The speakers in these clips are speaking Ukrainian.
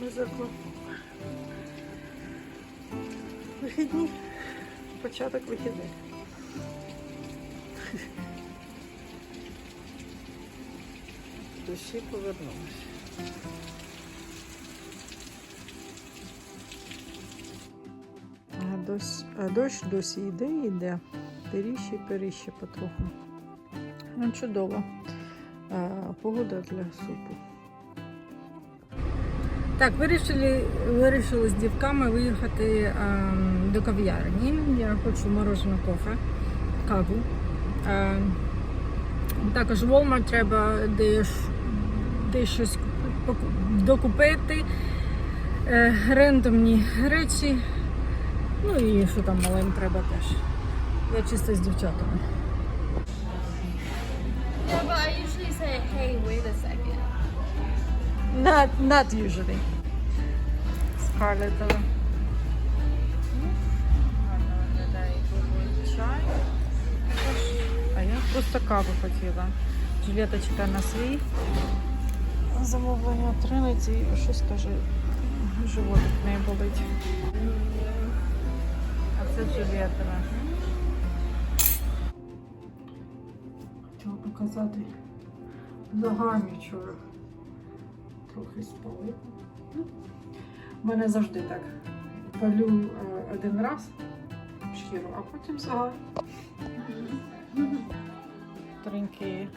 Ми за. Вихідні. Початок вихідних. Дощі повернулися. А дощ, досі йде і йде. Періще, періще потроху. Ну, чудово. А, погода для супу. Так, вирішили, вирішили з дівками виїхати ем, до кав'ярні. Я хочу морожене кофе, каву. Ем, також в Walmart треба де, де щось докупити. Е, рендомні речі. Ну і що там малим треба теж. Я чисто з дівчатами. Yeah, but I usually say, hey, wait a second. Not, not usually. Але. Гарно. А я просто каву хотіла. Джуліта чекає на свій замовлення тринець і щось каже, животик в неї болить. А це Джулієтова. Хотіла показати загарні вчора. Трохи спали. У мене завжди так. Палю е, один раз шкіру, а потім загар. Триньки.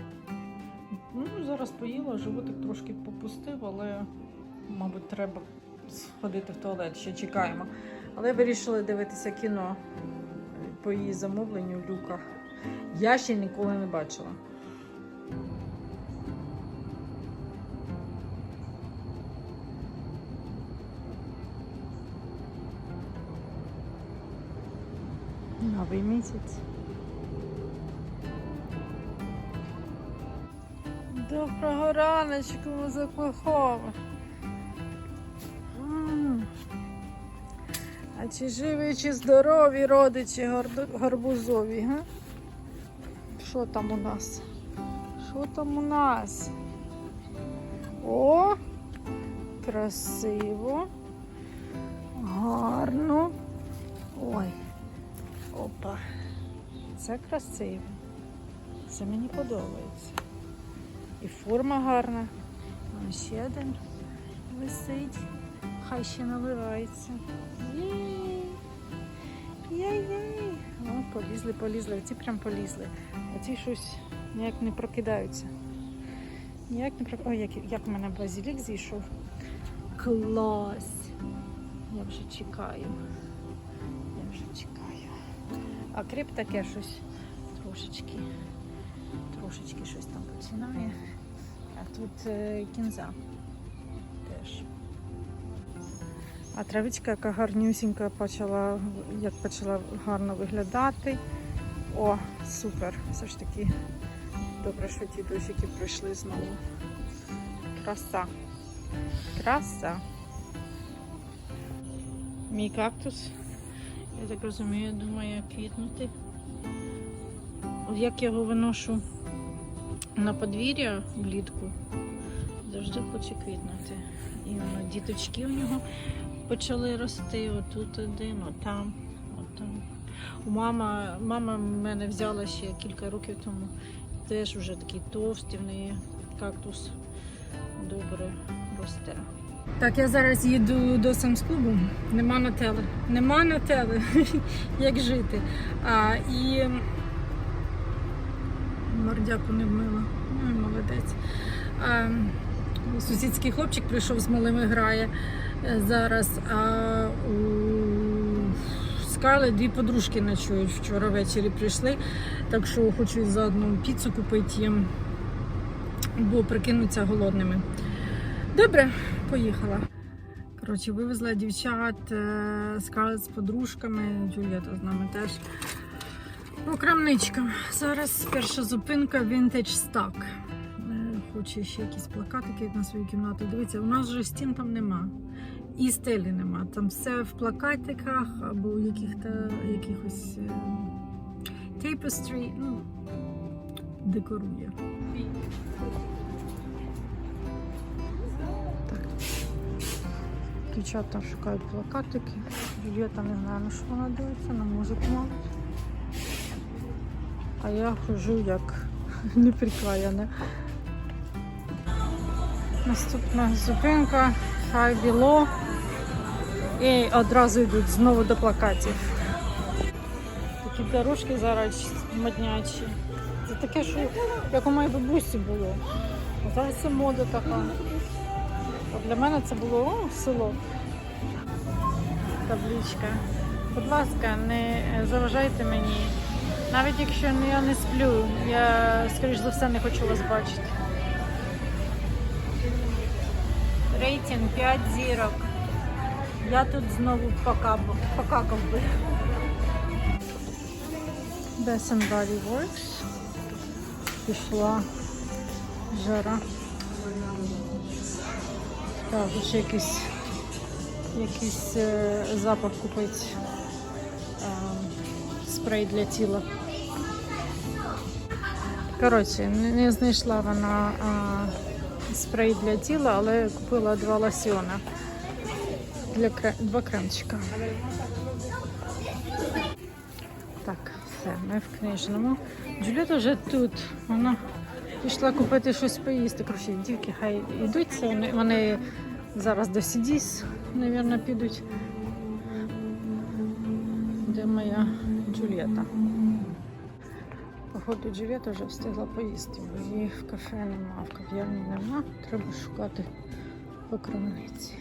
Ну, зараз поїла, животик трошки попустив, але, мабуть, треба сходити в туалет, ще чекаємо. Але вирішили дивитися кіно по її замовленню Люка. Я ще ніколи не бачила. Новий місяць. Доброго раночку, Музаклахова. А чи живі, чи здорові родичі гарбузові, га? Що там у нас? Що там у нас? О! Красиво. Гарно. Ой. Опа. Це красиво. Це мені подобається. І форма гарна. Ось ще один висить. Хай ще наливається. Єй! Єй-єй! О, полізли, полізли. Оці прям полізли. Оці щось ніяк не прокидаються. Ніяк не прокидаються. Ой, як, як в мене базилік зійшов. Клас! Я вже чекаю. А кріп таке щось трошечки, трошечки щось там починає. А тут е, кінза теж. А травичка, яка гарнюсінька почала, як почала гарно виглядати. О, супер! Все ж таки добре, що ті дощики прийшли знову. Краса. Краса. Мій кактус. Я так розумію, думаю, квітнути. Як я його виношу на подвір'я влітку, завжди хоче квітнути. І воно, діточки у нього почали рости. Отут один, отам, отам. Мама, мама мене взяла ще кілька років тому. Теж вже такий товстий, в неї кактус добре росте. Так, я зараз їду до Самс-клубу. Нема нателли. Нема нателли. Як жити. А, і мордяку не вмила. Ну, молодець. А, сусідський хлопчик прийшов з малими грає е, зараз. А у Скарлет дві подружки ночують. Вчора ввечері прийшли. Так що хочу заодно піцу купити їм, бо прикинуться голодними. Добре, поїхала. Коротше, вивезла дівчат е, з подружками, Джулієта з нами теж. По крамничкам. Зараз перша зупинка Vintage Stock. Е, Хочу ще якісь плакатики на свою кімнату. Дивіться, у нас же стін там нема. І стелі нема. Там все в плакатиках або у якихось tapestry, ну, декорує. Дівчата шукають плакатики. Джульєта не знаю, на що вона дивиться, на музику, мабуть. А я хожу як неприкаяна. Наступна зупинка Хай Біло. І одразу йдуть знову до плакатів. Такі дорожки зараз моднячі. Це таке, що як у моїй бабусі було. Зараз це мода така. Для мене це було о, село. Табличка. Будь ласка, не заважайте мені. Навіть якщо я не сплю, я, скоріш за все, не хочу вас бачити. Рейтинг 5 зірок. Я тут знову покакав би. Bath and Body Works. Пішла жара. Так, ще якийсь, якийсь е, запах купити. Е, спрей для тіла. Коротше, не, знайшла вона а, спрей для тіла, але купила два лосьона. Для кре... Два кремчика. Так, все, ми в книжному. Джуліта вже тут. Вона пішла купити щось поїсти. Коротше, дівки хай йдуть. Вони, вони зараз до Сідіс, мабуть, підуть. Де моя Джульєта? Походу, Джульєта вже встигла поїсти, бо її в кафе нема, в кав'ярні нема. Треба шукати по крамниці.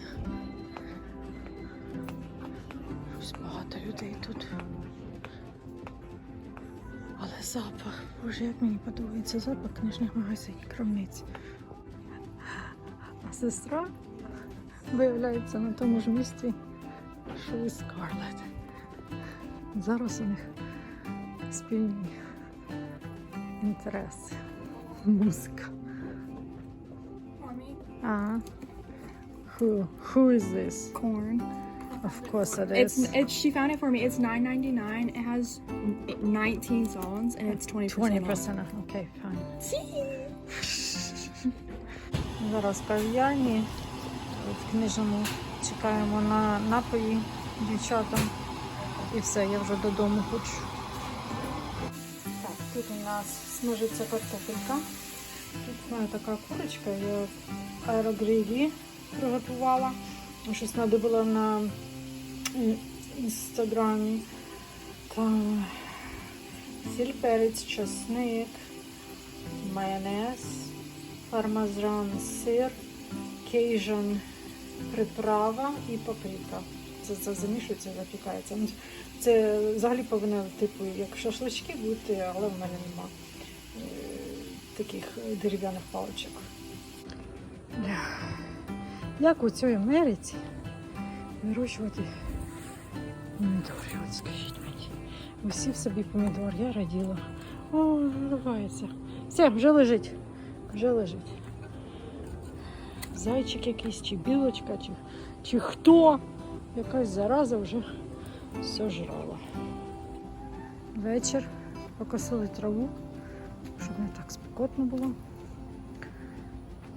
Багато людей тут. Але запах, боже, як мені подобається запах книжних магазинів, крамниць. А сестра виявляється на тому ж місці, що і Скарлетт. Зараз у них спільні інтереси. Музика. Mommy. Ага. Who? Who is this? Corn. Of course it It's is. it's she found it for me. It's nine ninety nine. It has nineteen songs and it's twenty percent. 20% off. Окей, fine. See? Зараз кав'ярні в книжному чекаємо на напої дівчатам. І все, я вже додому хочу. Так, тут у нас смажиться картопелька. Тут в мене така курочка, я аерогрилі приготувала. Щось треба було на інстаграмі. Там сіль, перець, чесник, майонез, пармезан, сир, кейжан, приправа і паприка. Це, це замішується, запікається. Ну, Це взагалі повинно, типу, як шашлички бути, але в мене нема е, таких дерев'яних паличок. Як у цій Америці вирощувати помідори, от скажіть мені. Усі собі помідор, я раділа. О, виливається. Все, вже лежить. Вже лежить. Зайчик якийсь, чи білочка, чи, чи хто. Якась зараза вже сожрала. Вечір. Покосили траву, щоб не так спекотно було.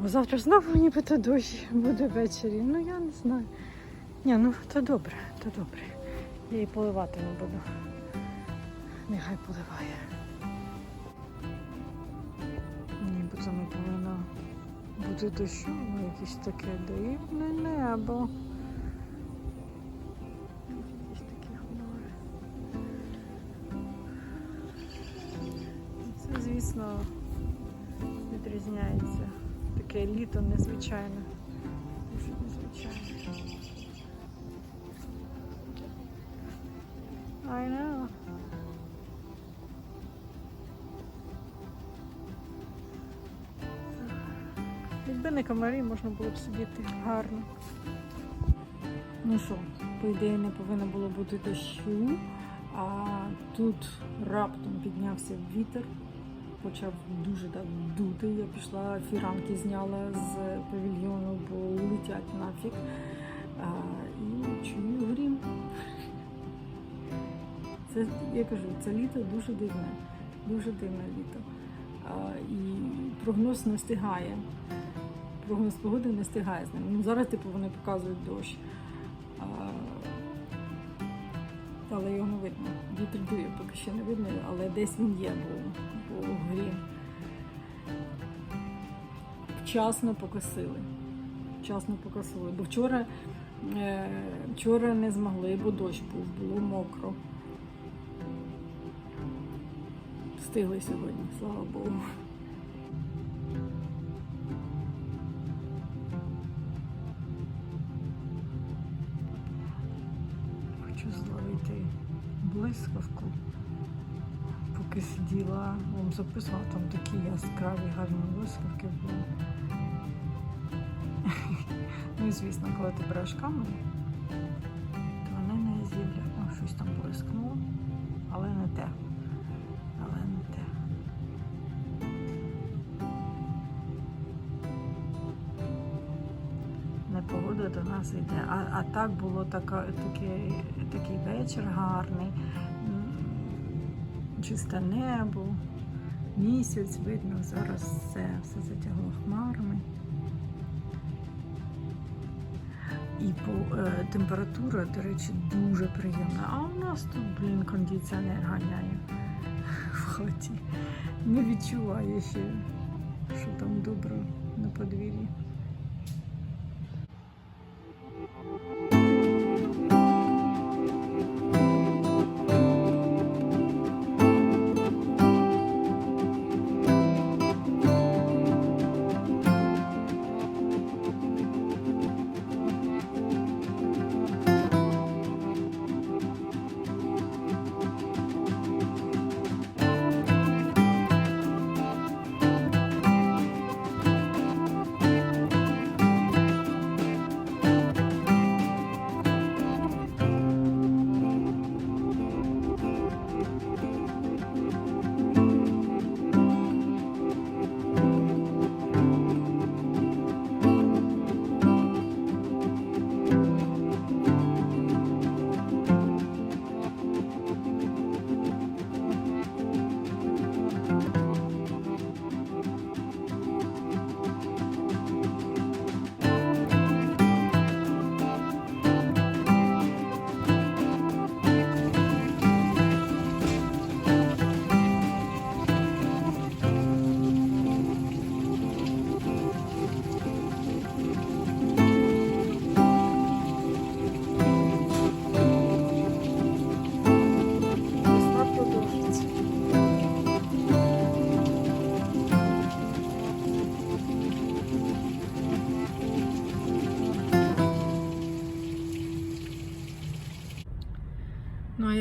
Бо завтра знову нібито дощ буде ввечері. Ну я не знаю. Ні, ну то добре, то добре. Я її поливати не буду. Нехай поливає. Нібито не повинно бути дощу, ну якесь таке дивне небо. Якісь такі хмари. Це, звісно, відрізняється. Таке літо незвичайне. Дуже незвичайне. I know. Якби не комарі, можна було б сидіти гарно. Ну що, по ідеї не повинно було бути дощу, а тут раптом піднявся вітер, почав дуже так дути. Я пішла фіранки зняла з павільйону, бо летять нафіг. І чую грім. Це я кажу, це літо дуже дивне, дуже дивне літо. А, і прогноз не встигає. Прогноз погоди не встигає з ним. Ну зараз типу вони показують дощ. А, але його не видно. Вітер дує, поки що не видно, але десь він є, бо, в грі. Вчасно покосили. Вчасно покосили. Бо вчора, е, вчора не змогли, бо дощ був, було мокро. Встигли сьогодні, слава Богу. Хочу зловити блискавку. Поки сиділа, вам записувала, там такі яскраві гарні блискавки були. Ну і звісно, коли ти береш камеру, то вони не з'являють. О, щось там блискнуло, але не те. Непогода до нас йде. А, а так було така, такий, такий вечір гарний, чисте небо, місяць видно, зараз все, все затягло хмарами. І по е, температура, до речі, дуже приємна. А у нас тут, блін, кондиціонер ганяє в хаті. Не відчуває ще, що там добре на подвір'ї.